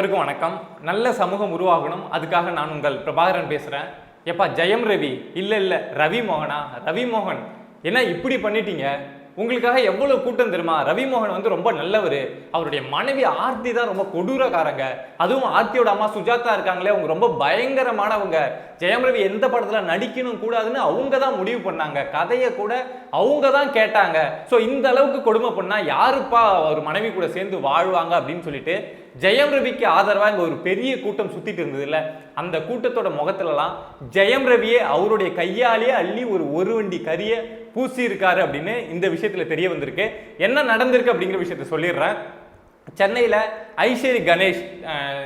அனைவருக்கும் வணக்கம். நல்ல சமூகம் உருவாகணும். அதுக்காக நான் உங்கள் பிரபாகரன் பேசுகிறேன் எப்பா ஜெயம் ரவி? இல்லை இல்லை ரவி மோகனா? ரவி மோகன். என்ன இப்படி பண்ணிட்டீங்க? உங்களுக்காக எவ்வளோ கூட்டம் தெரியுமா? ரவி மோகன் வந்து ரொம்ப நல்லவர். அவருடைய மனைவி ஆர்த்தி தான் ரொம்ப கொடூரக்காரங்க. அதுவும் ஆர்த்தியோட அம்மா சுஜாதா இருக்காங்களே அவங்க ரொம்ப பயங்கரமானவங்க. ஜெயம் ரவி எந்த படத்தில் நடிக்கணும் கூடாதுன்னு அவங்க தான் முடிவு பண்ணாங்க. கதையை கூட அவங்க தான் கேட்டாங்க. ஸோ இந்த அளவுக்கு கொடுமை பண்ணால் யாருப்பா ஒரு மனைவி கூட சேர்ந்து வாழ்வாங்க அப்படின்னு சொல்லிட்டு ஜெயம் ரவிக்கு ஆதரவாக இங்கே ஒரு பெரிய கூட்டம் சுற்றிட்டு இருந்தது இல்லை அந்த கூட்டத்தோட முகத்துலலாம் ஜெயம் ரவியே அவருடைய கையாலேயே அள்ளி ஒரு ஒரு வண்டி கறியை பூசி இருக்காரு அப்படின்னு இந்த விஷயத்தில் தெரிய வந்திருக்கு. என்ன நடந்திருக்கு அப்படிங்கிற விஷயத்த சொல்லிடுறேன். சென்னையில் ஐஸ்வரி கணேஷ்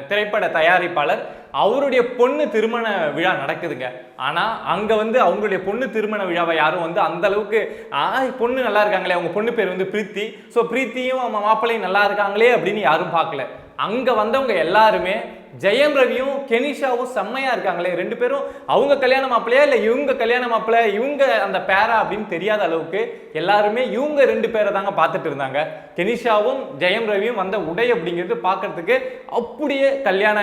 திரைப்பட தயாரிப்பாளர் அவருடைய பொண்ணு திருமண விழா நடக்குதுங்க. ஆனால் அங்கே வந்து அவங்களுடைய பொண்ணு திருமண விழாவை யாரும் வந்து அந்த அளவுக்கு பொண்ணு நல்லா இருக்காங்களே அவங்க பொண்ணு பேர் வந்து பிரீத்தி. ஸோ பிரீத்தியும் அவங்க மாப்பிள்ளையும் நல்லா இருக்காங்களே அப்படின்னு யாரும் பார்க்கல. அங்கே வந்தவங்க எல்லாருமே ஜெயம் ரவியும் கெனிஷாவும் செம்மையா இருக்காங்களே. ரெண்டு பேரும் அவங்க கல்யாண மாப்பிள்ளையா இல்லை இவங்க கல்யாண மாப்பிள்ளை இவங்க அந்த பேரா அப்படின்னு தெரியாத அளவுக்கு எல்லாருமே இவங்க ரெண்டு பேரை தாங்க பார்த்துட்டு இருந்தாங்க. கெனிஷாவும் ஜெயம் ரவியும் வந்த உடை அப்படிங்கிறது பார்க்கறதுக்கு அப்படியே கல்யாண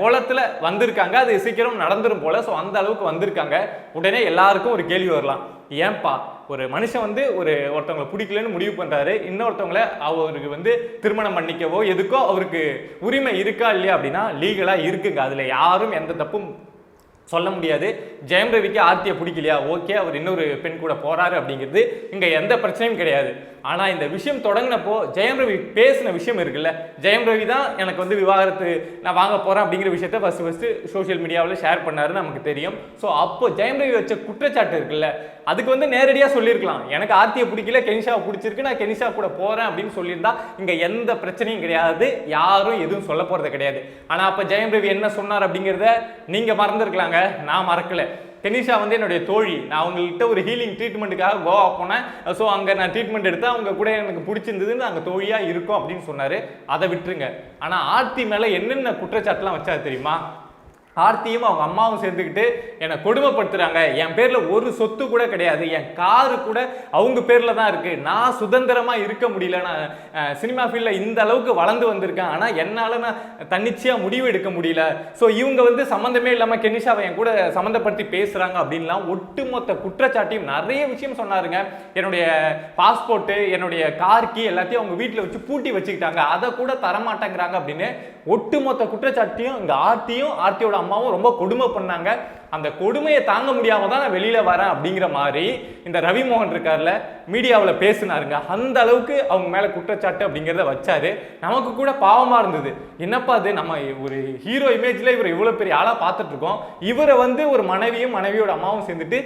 கோலத்தில் வந்திருக்காங்க. அது சீக்கிரம் நடந்துரும் போல ஸோ அந்த அளவுக்கு வந்திருக்காங்க. உடனே எல்லாருக்கும் ஒரு கேள்வி வரலாம். ஏன்பா ஒரு மனுஷன் வந்து ஒரு ஒருத்தவங்களை பிடிக்கலன்னு முடிவு பண்ணுறாரு இன்னொருத்தவங்கள அவருக்கு வந்து திருமணம் பண்ணிக்கவோ எதுக்கோ அவருக்கு உரிமை இருக்கா இல்லையா அப்படின்னா லீ லீகலாக இருக்குங்க. அதுல யாரும் எந்த தப்பும் சொல்ல முடியாது. ஜெயம் ரவிக்கு ஆர்த்தியை பிடிக்கலையா? ஓகே அவர் இன்னொரு பெண் கூட போகிறாரு அப்படிங்கிறது இங்கே எந்த பிரச்சனையும் கிடையாது. ஆனால் இந்த விஷயம் தொடங்கினப்போ ஜெயம் ரவி பேசின விஷயம் இருக்குல்ல? ஜெயம் ரவி தான் எனக்கு வந்து விவாகரத்து நான் வாங்க போகிறேன் அப்படிங்கிற விஷயத்த ஃபஸ்ட்டு ஃபஸ்ட்டு சோஷியல் மீடியாவில் ஷேர் பண்ணாருன்னு நமக்கு தெரியும். ஸோ அப்போ ஜெயம் ரவி வச்ச குற்றச்சாட்டு இருக்குல்ல? அதுக்கு வந்து நேரடியாக சொல்லியிருக்கலாம். எனக்கு ஆர்த்தியை பிடிக்கல கெனிஷாவை பிடிச்சிருக்கு நான் கெனிஷா கூட போகிறேன் அப்படின்னு சொல்லியிருந்தா இங்கே எந்த பிரச்சனையும் கிடையாது. யாரும் எதுவும் சொல்ல போகிறது கிடையாது. ஆனால் அப்போ ஜெயம் ரவி என்ன சொன்னார் அப்படிங்கிறத நீங்கள் மறந்துருக்கலாம். மறந்துருக்கலாங்க நான் மறக்கலை. கெனிஷா வந்து என்னுடைய தோழி. நான் அவங்கள்ட்ட ஒரு ஹீலிங் ட்ரீட்மெண்ட்டுக்காக கோவா போனேன். ஸோ அங்கே நான் ட்ரீட்மெண்ட் எடுத்தால் அவங்க கூட எனக்கு பிடிச்சிருந்ததுன்னு அங்கே தோழியாக இருக்கும் அப்படின்னு சொன்னார். அதை விட்டுருங்க. ஆனால் ஆர்த்தி மேலே என்னென்ன குற்றச்சாட்டுலாம் வச்சா தெரியுமா? ஆர்த்தியும் அவங்க அம்மாவும் சேர்ந்துக்கிட்டு என்னை கொடுமைப்படுத்துகிறாங்க என் பேரில் ஒரு சொத்து கூட கிடையாது. என் காரு கூட அவங்க பேரில் தான் இருக்குது நான் சுதந்திரமாக இருக்க முடியல. நான் சினிமா ஃபீல்டில் இந்த அளவுக்கு வளர்ந்து வந்திருக்கேன். ஆனால் என்னால் நான் தன்னிச்சையாக முடிவு எடுக்க முடியல. ஸோ இவங்க வந்து சம்மந்தமே இல்லாமல் கெனிஷாவை என் கூட சம்மந்தப்படுத்தி பேசுகிறாங்க அப்படின்லாம் ஒட்டுமொத்த குற்றச்சாட்டையும் நிறைய விஷயம் சொன்னாருங்க. என்னுடைய பாஸ்போர்ட்டு என்னுடைய கார் கீ எல்லாத்தையும் அவங்க வீட்டில் வச்சு பூட்டி வச்சுக்கிட்டாங்க. அதை கூட தரமாட்டேங்கிறாங்க அப்படின்னு ஒட்டுமொத்த குற்றச்சாட்டையும் இங்க ஆர்த்தியும் ஆர்த்தியோட அம்மாவும் ரொம்ப கொடுமை பண்ணாங்க. அந்த கொடுமையை தாங்க முடியாம தான் நான் வெளியில வரேன் அப்படிங்கிற மாதிரி இந்த ரவி மோகன் இருக்கார்ல மீடியாவில் பேசினாருங்க. அந்த அளவுக்கு அவங்க மேல குற்றச்சாட்டு அப்படிங்கிறத வச்சாரு. நமக்கு கூட பாவமா இருந்தது. என்னப்பா அது நம்ம ஒரு ஹீரோ இமேஜ்ல இவர் இவ்வளவு பெரிய ஆளா பார்த்துட்டு இருக்கோம் இவரை வந்து ஒரு மனைவியும் மனைவியோட அம்மாவும் சேர்ந்துட்டு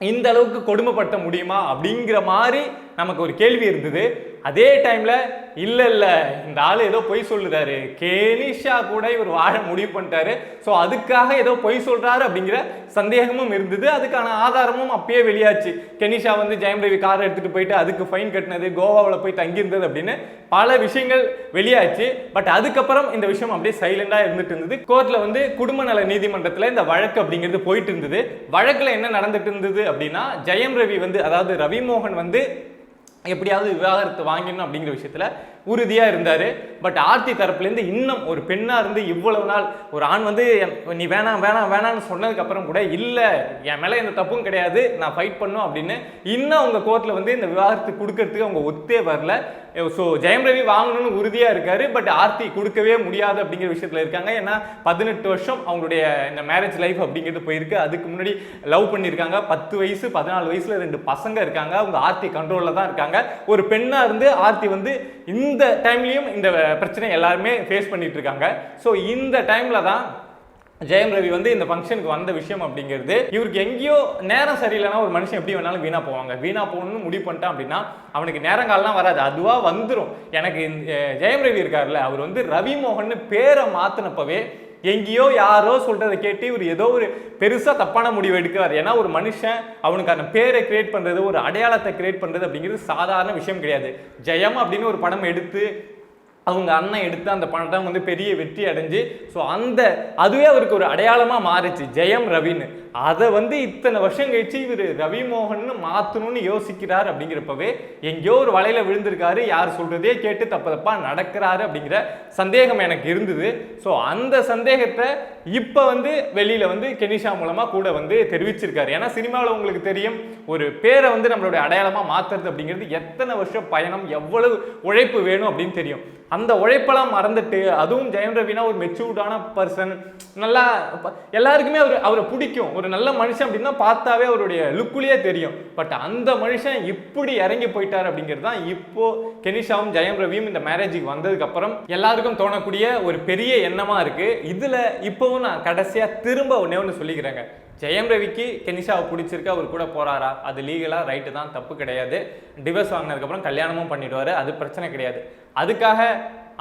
இந்த அளவுக்கு கொடுமைப்படுத்த முடியுமா அப்படிங்கிற மாதிரி நமக்கு ஒரு கேள்வி இருந்தது. அதே டைமில் இல்லை இல்லை இந்த ஆள் ஏதோ பொய் சொல்லுறாரு. கேலிஷா கூட இவர் வாழ முடிவு பண்ணிட்டாரு. ஸோ அதுக்காக ஏதோ பொய் சொல்கிறாரு அப்படிங்கிற சந்தேகமும் இருந்தது. அதுக்கான ஆதாரமும் அப்பயே வெளியாச்சு. கெனிஷா வந்து ஜெயம் ரவி கார் எடுத்துட்டு போயிட்டு அதுக்கு ஃபைன் கட்டினது கோவாவில் போய் தங்கியிருந்தது அப்படின்னு பல விஷயங்கள் வெளியாச்சு. பட் அதுக்கப்புறம் இந்த விஷயம் அப்படியே சைலண்டாக இருந்துட்டு இருந்தது. கோர்ட்டில் வந்து குடும்ப நல நீதிமன்றத்தில் இந்த வழக்கு அப்படிங்கிறது போயிட்டு இருந்தது. வழக்கில் என்ன நடந்துட்டு இருந்தது அப்படின்னா ஜெயம் ரவி வந்து அதாவது ரவிமோகன் வந்து எப்படியாவது விவாகரத்து வாங்கிடணும் அப்படிங்கிற விஷயத்துல உறுதியாக இருந்தார். பட் ஆர்த்தி தரப்புலேருந்து இன்னும் ஒரு பெண்ணாக இருந்து இவ்வளவு நாள் ஒரு ஆண் வந்து நீ வேணாம் வேணாம் வேணாம்னு சொன்னதுக்கப்புறம் கூட இல்லை. என் மேலே எந்த தப்பும் கிடையாது. நான் ஃபைட் பண்ணும் அப்படின்னு இன்னும் அவங்க கோர்ட்டில் வந்து இந்த விவாதத்தை கொடுக்கறதுக்கு அவங்க ஒத்தே வரல. ஸோ ஜெயம் ரவி வாங்கணும்னு உறுதியாக இருக்காரு. பட் ஆர்த்தி கொடுக்கவே முடியாது அப்படிங்கிற விஷயத்தில் இருக்காங்க. ஏன்னா பதினெட்டு வருஷம் அவங்களுடைய இந்த மேரேஜ் லைஃப் அப்படிங்கிறது போயிருக்கு. அதுக்கு முன்னாடி லவ் பண்ணியிருக்காங்க. பத்து வயசு பதினாலு வயசில் ரெண்டு பசங்க இருக்காங்க. அவங்க ஆர்த்தி கண்ட்ரோலில் தான் இருக்காங்க. ஒரு பெண்ணாக இருந்து ஆர்த்தி வந்து இந்த இந்த டைம்லேயும் இந்த பிரச்சனை எல்லாருமே ஃபேஸ் பண்ணிட்டு இருக்காங்க ஸோ இந்த டைமில் தான் ஜெயம் ரவி வந்து இந்த ஃபங்க்ஷனுக்கு வந்த விஷயம் அப்படிங்கிறது. இவருக்கு எங்கேயோ நேரம் சரியில்லைனா ஒரு மனுஷன் எப்படி வேணாலும் வீணாக போவாங்க. வீணாக போகணும்னு முடிவு பண்ணிட்டான் அப்படின்னா அவனுக்கு நேரங்காலம்லாம் வராது. அதுவாக வந்துடும் எனக்கு இந்த, ஜெயம் ரவி இருக்கார்ல அவர் வந்து ரவி மோகன் பேரை மாற்றினப்பவே எங்கேயோ யாரோ சொல்கிறத கேட்டு இவர் ஏதோ ஒரு பெருசாக தப்பான முடிவு எடுக்கிறார். ஏன்னா ஒரு மனுஷன் அவனுக்கான பேரை கிரியேட் பண்ணுறது ஒரு அடையாளத்தை கிரியேட் பண்ணுறது அப்படிங்கிறது சாதாரண விஷயம் கிடையாது. ஜெயம் அப்படின்னு ஒரு படம் எடுத்து அவங்க அண்ணன் எடுத்து அந்த பணத்தை வந்து பெரிய வெற்றி அடைஞ்சு ஸோ அந்த அதுவே அவருக்கு ஒரு அடையாளமாக மாறுச்சு ஜெயம் ரவின்னு. அதை வந்து இத்தனை வருஷம் கழிச்சு இவர் ரவி மோகன் மாற்றணும்னு யோசிக்கிறார் அப்படிங்கிறப்பவே எங்கேயோ ஒரு வலையில் விழுந்திருக்காரு யார் சொல்கிறதே கேட்டு தப்பு தப்பா நடக்கிறாரு அப்படிங்கிற சந்தேகம் எனக்கு இருந்தது. ஸோ அந்த சந்தேகத்தை இப்போ வந்து வெளியில் வந்து கெனிஷா மூலமாக கூட வந்து தெரிவிச்சிருக்காரு. ஏன்னா சினிமாவில் உங்களுக்கு தெரியும் ஒரு பேரை வந்து நம்மளுடைய அடையாளமாக மாத்துறது அப்படிங்கிறது எத்தனை வருஷம் பயணம் எவ்வளவு உழைப்பு வேணும் அப்படின்னு தெரியும். அந்த உழைப்பெல்லாம் மறந்துட்டு அதுவும் ஜெயம் ரவினா ஒரு மெச்சூர்டான பர்சன் நல்லா எல்லாருக்குமே அவர் அவரை பிடிக்கும். ஒரு நல்ல மனுஷன் அப்படின்னா பார்த்தாவே அவருடைய லுக்குலேயே தெரியும். பட் அந்த மனுஷன் இப்படி இறங்கி போயிட்டார் அப்படிங்கிறது தான் இப்போ கெனிஷாவும் ஜெயம் ரவியும் இந்த மேரேஜுக்கு வந்ததுக்கு அப்புறம் எல்லாருக்கும் தோணக்கூடிய ஒரு பெரிய எண்ணமாக இருக்கு. இதில் இப்போவும் நான் கடைசியாக திரும்ப ஒன்னே ஒன்று சொல்லிக்கிறேங்க. ஜெயம் ரவிக்கு கெனிஷாவை பிடிச்சிருக்கு அவர் கூட போகிறாரா அது லீகலாக ரைட்டு தான் தப்பு கிடையாது. டிவர்ஸ் வாங்கினதுக்கப்புறம் கல்யாணமும் பண்ணிவிடுவார் அது பிரச்சனை கிடையாது. அதுக்காக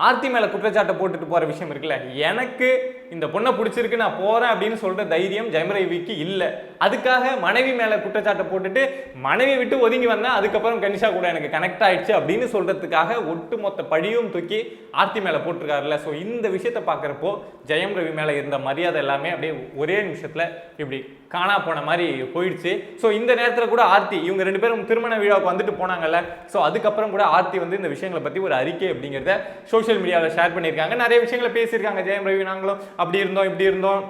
ஆர்த்தி மேலே குற்றச்சாட்டை போட்டுட்டு போகிற விஷயம் இருக்குல்ல எனக்கு இந்த பொண்ணை பிடிச்சிருக்கு நான் போகிறேன் அப்படின்னு சொல்கிற தைரியம் ஜெயம் ரவிக்கு இல்லை. அதுக்காக மனைவி மேலே குற்றச்சாட்டை போட்டுட்டு மனைவி விட்டு ஒதுங்கி வந்தேன் அதுக்கப்புறம் கனிஷா கூட எனக்கு கனெக்ட் ஆயிடுச்சு அப்படின்னு சொல்றதுக்காக ஒட்டுமொத்த பழியும் தூக்கி ஆர்த்தி மேலே போட்டிருக்காருல்ல. ஸோ இந்த விஷயத்தை பார்க்குறப்போ ஜெயம் ரவி மேலே இருந்த மரியாதை எல்லாமே அப்படியே ஒரே நிமிஷத்தில் இப்படி காணா போன மாதிரி போயிடுச்சு. ஸோ இந்த நேரத்தில் கூட ஆர்த்தி இவங்க ரெண்டு பேரும் திருமண விழாவுக்கு வந்துட்டு போனாங்கல்ல. ஸோ அதுக்கப்புறம் கூட ஆர்த்தி வந்து இந்த விஷயங்களை பற்றி ஒரு அறிக்கை அப்படிங்கிறத சோஷியல் மீடியாவில் ஷேர் பண்ணியிருக்காங்க. நிறைய விஷயங்களை பேசியிருக்காங்க. ஜெயம் ரவி நாங்களும் அப்படி இருந்தோம் இப்படி இருந்தோம்.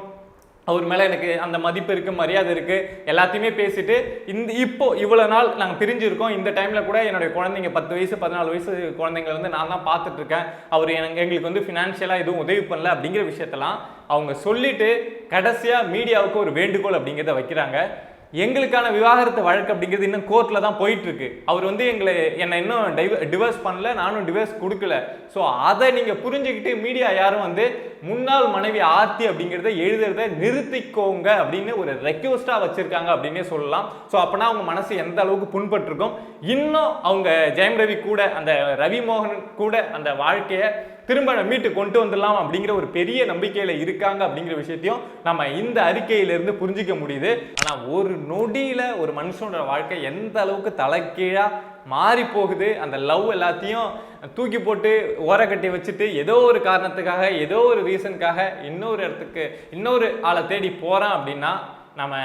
அவர் மேலே எனக்கு அந்த மதிப்பு இருக்குது மரியாதை இருக்குது எல்லாத்தையுமே பேசிட்டு இந்த இப்போ இவ்வளோ நாள் நாங்கள் பிரிஞ்சிருக்கோம். இந்த டைமில் கூட என்னுடைய குழந்தைங்க பத்து வயசு பதினாலு வயசு குழந்தைங்களை வந்து நான் தான் பார்த்துட்ருக்கேன் அவர் எனக்கு எங்களுக்கு வந்து ஃபினான்ஷியலாக எதுவும் உதவி பண்ணல அப்படிங்கிற விஷயத்தெல்லாம் அவங்க சொல்லிட்டு கடைசியாக மீடியாவுக்கு ஒரு வேண்டுகோள் அப்படிங்கிறத வைக்கிறாங்க. எங்களுக்கான விவாகரத்து வழக்கு அப்படிங்கிறது இன்னும் கோர்ட்டில் தான் போயிட்டுருக்கு. அவர் வந்து எங்களை என்னை இன்னும் டைவ டிவோர்ஸ் பண்ணல நானும் டிவோர்ஸ் கொடுக்கல. ஸோ அதை நீங்கள் புரிஞ்சுக்கிட்டு மீடியா யாரும் வந்து முன்னாள் மனைவி ஆர்த்தி அப்படிங்கிறத எழுதுறத நிறுத்திக்கோங்க அப்படின்னு ஒரு ரெக்வஸ்ட்டாக வச்சுருக்காங்க அப்படின்னே சொல்லலாம். ஸோ அப்போனா அவங்க மனசு எந்த அளவுக்கு புண்பட்டிருக்கும்? இன்னும் அவங்க ஜெயம் ரவி கூட அந்த ரவி மோகன் கூட அந்த வாழ்க்கையை திரும்ப மீட்டு கொண்டு வந்துடலாம் அப்படிங்கிற ஒரு பெரிய நம்பிக்கையில் இருக்காங்க அப்படிங்கிற விஷயத்தையும் நம்ம இந்த அறிக்கையிலிருந்து புரிஞ்சிக்க முடியுது. ஆனால் ஒரு நொடியில் ஒரு மனுஷனோட வாழ்க்கை எந்த அளவுக்கு தலைக்கீழாக மாறி போகுது அந்த லவ் எல்லாத்தையும் தூக்கி போட்டு ஓரக்கட்டி வச்சுட்டு ஏதோ ஒரு காரணத்துக்காக ஏதோ ஒரு ரீசனுக்காக இன்னொரு இடத்துக்கு இன்னொரு ஆளை தேடி போகிறான் அப்படின்னா நம்ம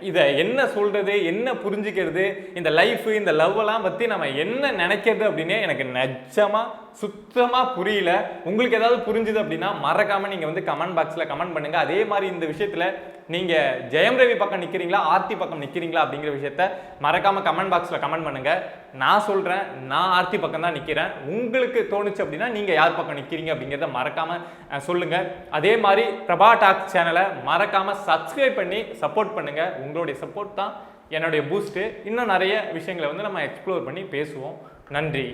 இதை என்ன சொல்கிறது என்ன புரிஞ்சுக்கிறது இந்த லைஃப்பு இந்த லவ்வெல்லாம் பற்றி நம்ம என்ன நினைக்கிறது அப்படின்னே எனக்கு நிஜமா சுத்தமாக புரியல. உங்களுக்கு ஏதாவது புரிஞ்சுது அப்படின்னா மறக்காமல் நீங்கள் வந்து கமெண்ட் பாக்ஸில் கமெண்ட் பண்ணுங்கள் அதே மாதிரி இந்த விஷயத்தில் நீங்கள் ஜெயம் ரவி பக்கம் நிற்கிறீங்களா ஆர்த்தி பக்கம் நிற்கிறீங்களா அப்படிங்கிற விஷயத்த மறக்காமல் கமெண்ட் பாக்ஸில் கமெண்ட் பண்ணுங்கள் நான் சொல்கிறேன் நான் ஆர்த்தி பக்கம் தான் நிற்கிறேன் உங்களுக்கு தோணுச்சு அப்படின்னா நீங்கள் யார் பக்கம் நிற்கிறீங்க அப்படிங்கிறத மறக்காமல் சொல்லுங்கள் அதே மாதிரி பிரபா டாக் சேனலை மறக்காமல் சப்ஸ்கிரைப் பண்ணி சப்போர்ட் பண்ணுங்கள் உங்களுடைய சப்போர்ட் தான் என்னுடைய பூஸ்ட்டு இன்னும் நிறைய விஷயங்களை வந்து நம்ம எக்ஸ்ப்ளோர் பண்ணி பேசுவோம். நன்றி.